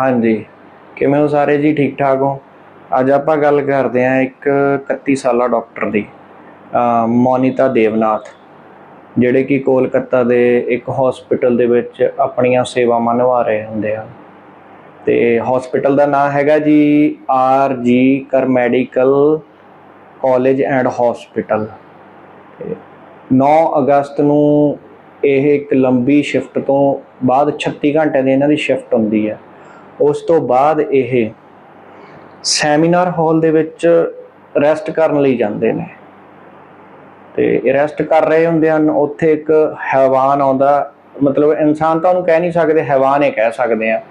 ਹਾਂਜੀ। ਕਿਵੇਂ ਹੋ ਸਾਰੇ ਜੀ? ਠੀਕ ਠਾਕ ਹੋ? ਅੱਜ ਆਪਾਂ ਗੱਲ ਕਰਦੇ ਹਾਂ ਇੱਕ 31 ਸਾਲਾ ਡਾਕਟਰ ਦੀ, ਅਹ ਮੋਨੀਤਾ ਦੇਵਨਾਥ, ਜਿਹੜੇ ਕਿ ਕੋਲਕਾਤਾ ਦੇ ਇੱਕ ਹਸਪੀਟਲ ਦੇ ਵਿੱਚ ਆਪਣੀਆਂ ਸੇਵਾਵਾਂ ਨਿਭਾ ਰਹੇ ਹੁੰਦੇ ਹਨ। ਤੇ ਹਸਪੀਟਲ ਦਾ ਨਾਮ ਹੈਗਾ ਜੀ R G Kar medical college and hospital 9 ਅਗਸਤ ਨੂੰ ਇਹ ਇੱਕ ਲੰਬੀ ਸ਼ਿਫਟ ਤੋਂ ਬਾਅਦ 36 ਘੰਟੇ ਦੀ ਇਹਨਾਂ ਦੀ ਸ਼ਿਫਟ ਹੁੰਦੀ ਹੈ। ਉਸ ਤੋਂ ਬਾਅਦ ਇਹ ਸੈਮੀਨਾਰ ਹਾਲ ਦੇ ਵਿੱਚ ਰੈਸਟ ਕਰਨ ਲਈ ਜਾਂਦੇ ਨੇ। ਤੇ ਰੈਸਟ ਕਰ ਰਹੇ ਹੁੰਦੇ ਹਨ, ਉੱਥੇ ਇੱਕ ਹੈਵਾਨ ਆਉਂਦਾ, ਮਤਲਬ ਇਨਸਾਨ ਤਾਂ ਉਹਨੂੰ ਕਹਿ ਨਹੀਂ ਸਕਦੇ, ਹੈਵਾਨ ਹੀ ਕਹਿ ਸਕਦੇ ਆ।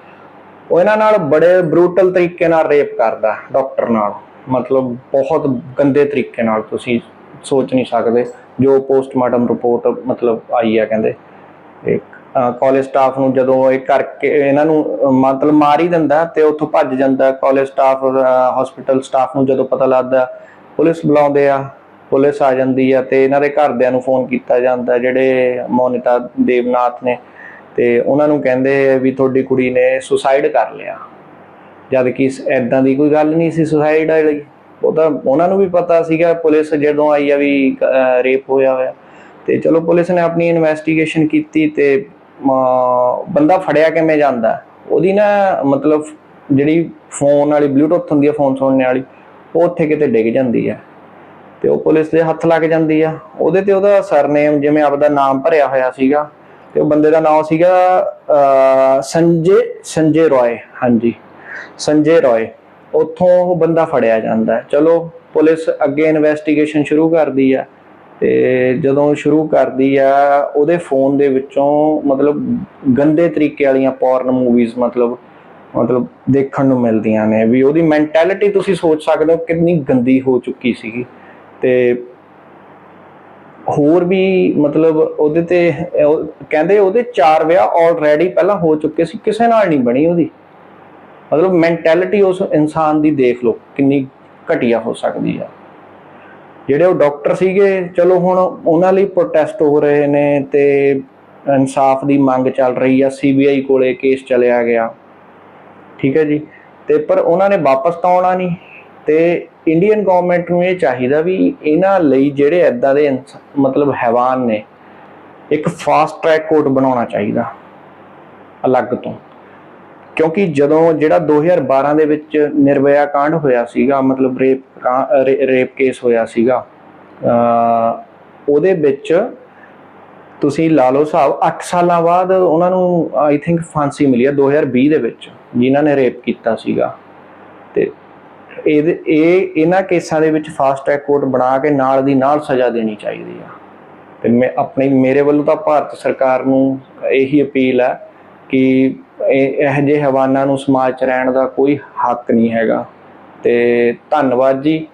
ਉਹ ਇਹਨਾਂ ਨਾਲ ਬੜੇ ਬਰੂਟਲ ਤਰੀਕੇ ਨਾਲ ਰੇਪ ਕਰਦਾ ਡਾਕਟਰ ਨਾਲ। ਮਤਲਬ ਬਹੁਤ ਗੰਦੇ ਤਰੀਕੇ ਨਾਲ, ਤੁਸੀਂ ਸੋਚ ਨਹੀਂ ਸਕਦੇ। ਜੋ ਪੋਸਟਮਾਰਟਮ ਰਿਪੋਰਟ ਮਤਲਬ ਆਈ ਆ, ਕਹਿੰਦੇ। ਇੱਕ ਕਾਲਜ ਸਟਾਫ ਨੂੰ ਜਦੋਂ ਇਹ ਕਰਕੇ ਇਹਨਾਂ ਨੂੰ ਮਤਲਬ ਮਾਰ ਹੀ ਦਿੰਦਾ ਤੇ ਉੱਥੋਂ ਭੱਜ ਜਾਂਦਾ। ਕਾਲਜ ਸਟਾਫ ਹਸਪੀਟਲ ਸਟਾਫ ਨੂੰ ਜਦੋਂ ਪਤਾ ਲੱਗਦਾ, ਪੁਲਿਸ ਬੁਲਾਉਂਦੇ ਆ, ਪੁਲਿਸ ਆ ਜਾਂਦੀ ਆ ਤੇ ਇਹਨਾਂ ਦੇ ਘਰਦਿਆਂ ਨੂੰ ਫੋਨ ਕੀਤਾ ਜਾਂਦਾ, ਜਿਹੜੇ ਮੋਨਿਤਾ ਦੇਵਨਾਥ ਨੇ। ਤੇ ਉਹਨਾਂ ਨੂੰ ਕਹਿੰਦੇ ਵੀ ਤੁਹਾਡੀ ਕੁੜੀ ਨੇ ਸੁਸਾਈਡ ਕਰ ਲਿਆ। ਜਦ ਕਿ ਐਦਾਂ ਦੀ ਕੋਈ ਗੱਲ ਨਹੀਂ ਸੀ ਸੁਸਾਈਡ ਵਾਲੀ। ਉਹ ਤਾਂ ਉਹਨਾਂ ਨੂੰ ਵੀ ਪਤਾ ਸੀਗਾ, ਪੁਲਿਸ ਜਦੋਂ ਆਈ ਆ ਵੀ ਰੇਪ ਹੋਇਆ ਹੋਇਆ। ਤੇ ਚਲੋ ਪੁਲਿਸ ਨੇ ਆਪਣੀ ਇਨਵੈਸਟੀਗੇਸ਼ਨ ਕੀਤੀ ਤੇ ਬੰਦਾ ਫੜਿਆ ਕਿਵੇਂ ਜਾਂਦਾ? ਉਹਦੀ ਨਾ ਮਤਲਬ ਜਿਹੜੀ ਫੋਨ ਵਾਲੀ ਬਲੂਟੁੱਥ ਹੁੰਦੀ ਹੈ ਫੋਨ ਸੁਣਨੇ ਵਾਲੀ, ਉਹ ਉੱਥੇ ਕਿਤੇ ਡਿੱਗ ਜਾਂਦੀ ਹੈ ਤੇ ਉਹ ਪੁਲਿਸ ਦੇ ਹੱਥ ਲੱਗ ਜਾਂਦੀ ਆ। ਉਹਦੇ ਤੇ ਉਹਦਾ ਸਰਨੇਮ ਜਿਵੇਂ ਆਪਦਾ ਨਾਮ ਭਰਿਆ ਹੋਇਆ ਸੀਗਾ, ਤੇ ਉਹ ਬੰਦੇ ਦਾ ਨਾਮ ਸੀਗਾ ਸੰਜੇ ਸੰਜੇ ਰੋਏ, ਹਾਂਜੀ। ਸੰਜੇ ਰੋਏ। ਉੱਥੋਂ ਉਹ ਬੰਦਾ ਫੜਿਆ ਜਾਂਦਾ। ਚਲੋ, ਪੁਲਿਸ ਅੱਗੇ ਇਨਵੈਸਟੀਗੇਸ਼ਨ ਸ਼ੁਰੂ ਕਰਦੀ ਆ। ਤੇ ਜਦੋਂ ਸ਼ੁਰੂ ਕਰਦੀ ਆ, ਉਹਦੇ ਫੋਨ ਦੇ ਵਿੱਚੋਂ ਮਤਲਬ ਗੰਦੇ ਤਰੀਕੇ ਵਾਲੀਆਂ ਪੋਰਨ ਮੂਵੀਜ਼ ਮਤਲਬ ਮਤਲਬ ਦੇਖਣ ਨੂੰ ਮਿਲਦੀਆਂ ਨੇ ਵੀ ਉਹਦੀ ਮੈਂਟੈਲਿਟੀ ਤੁਸੀਂ ਸੋਚ ਸਕਦੇ ਹੋ ਕਿੰਨੀ ਗੰਦੀ ਹੋ ਚੁੱਕੀ ਸੀਗੀ। ਤੇ ਹੋਰ ਵੀ ਮਤਲਬ ਉਹਦੇ ਤੇ ਕਹਿੰਦੇ ਉਹਦੇ ਚਾਰ ਵਿਆਹ ਆਲਰੇਡੀ ਪਹਿਲਾਂ ਹੋ ਚੁੱਕੇ ਸੀ, ਕਿਸੇ ਨਾਲ ਨਹੀਂ ਬਣੀ ਉਹਦੀ। ਮਤਲਬ ਮੈਂਟੈਲਿਟੀ ਉਸ ਇਨਸਾਨ ਦੀ ਦੇਖ ਲਓ ਕਿੰਨੀ ਘਟੀਆ ਹੋ ਸਕਦੀ ਆ। ਜਿਹੜੇ ਉਹ ਡਾਕਟਰ ਸੀਗੇ, ਚਲੋ ਹੁਣ ਉਹਨਾਂ ਲਈ ਪ੍ਰੋਟੈਸਟ ਹੋ ਰਹੇ ਨੇ ਤੇ ਇਨਸਾਫ ਦੀ ਮੰਗ ਚੱਲ ਰਹੀ ਆ ਸੀਬੀਆਈ ਕੋਲੇ ਕੇਸ ਚਲਿਆ ਗਿਆ। ਠੀਕ ਹੈ ਜੀ? ਤੇ ਪਰ ਉਹਨਾਂ ਨੇ ਵਾਪਸ ਤਾਂ ਆਉਣਾ ਨਹੀਂ। ਤੇ ਇੰਡੀਅਨ ਗਵਰਨਮੈਂਟ ਨੂੰ ਇਹ ਚਾਹੀਦਾ ਵੀ ਇਹਨਾਂ ਲਈ ਜਿਹੜੇ ਐਦਾਂ ਦੇ ਇਨਸ- ਮਤਲਬ ਹੈਵਾਨ ਨੇ, ਇੱਕ ਫਾਸਟ ਟਰੈਕ ਕੋਰਟ ਬਣਾਉਣਾ ਚਾਹੀਦਾ, ਅਲੱਗ ਤੋਂ। ਕਿਉਂਕਿ ਜਦੋਂ ਜਿਹੜਾ 2012 ਦੇ ਵਿੱਚ ਨਿਰਭਇਆ ਕਾਂਡ ਹੋਇਆ ਸੀਗਾ, ਮਤਲਬ ਰੇਪ ਕਾਂ- ਰੇ- ਰੇਪ ਕੇਸ ਹੋਇਆ ਸੀਗਾ ਉਹਦੇ ਵਿੱਚ ਤੁਸੀਂ ਲਾ ਲਓ ਹਿਸਾਬ 8 ਸਾਲਾਂ ਬਾਅਦ ਉਹਨਾਂ ਨੂੰ ਆਈ ਥਿੰਕ ਫਾਂਸੀ ਮਿਲੀ ਆ 2020 ਦੇ ਵਿੱਚ, ਜਿਨ੍ਹਾਂ ਨੇ ਰੇਪ ਕੀਤਾ ਸੀਗਾ। ਤੇ ਇਹਦੇ, ਇਹ, ਇਹਨਾਂ ਕੇਸਾਂ ਦੇ ਵਿੱਚ ਫਾਸਟ ਟਰੈਕ ਕੋਰਟ ਬਣਾ ਕੇ ਨਾਲ ਦੀ ਨਾਲ ਸਜ਼ਾ ਦੇਣੀ ਚਾਹੀਦੀ ਆ। ਤੇ ਮੈਂ ਆਪਣੀ, ਮੇਰੇ ਵੱਲੋਂ ਤਾਂ ਭਾਰਤ ਸਰਕਾਰ ਨੂੰ ਇਹੀ ਅਪੀਲ ਹੈ ਕਿ ਇਹ ਇਹੋ ਜਿਹੇ ਹਵਾਨਾ ਨੂੰ ਸਮਾਜ ਚ ਰਹਿਣ ਦਾ ਕੋਈ ਹੱਕ ਨਹੀਂ ਹੈਗਾ। ਤੇ ਧੰਨਵਾਦ ਜੀ।